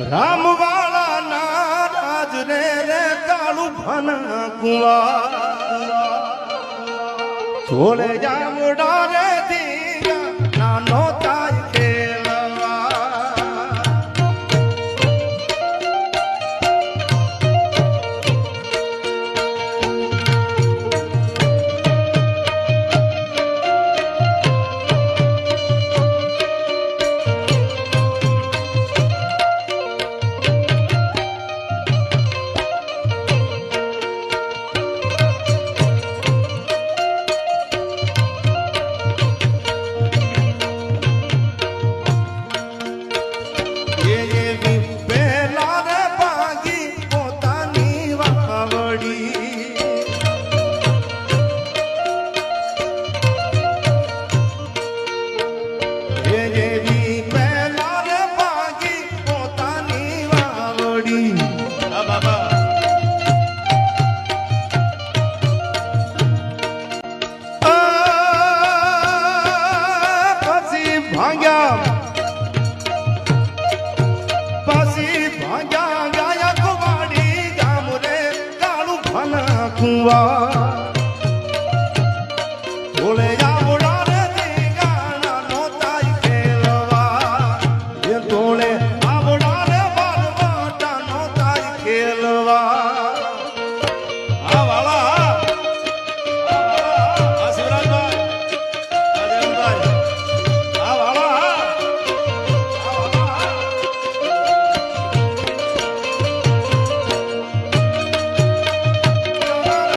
રામવાળા ના રાજ રે રે કાળું ભન કુવા છોડે જામડા ભાગ્યા ગાયા કુવાડી જામરે કાળું ફના કુવા ભોલે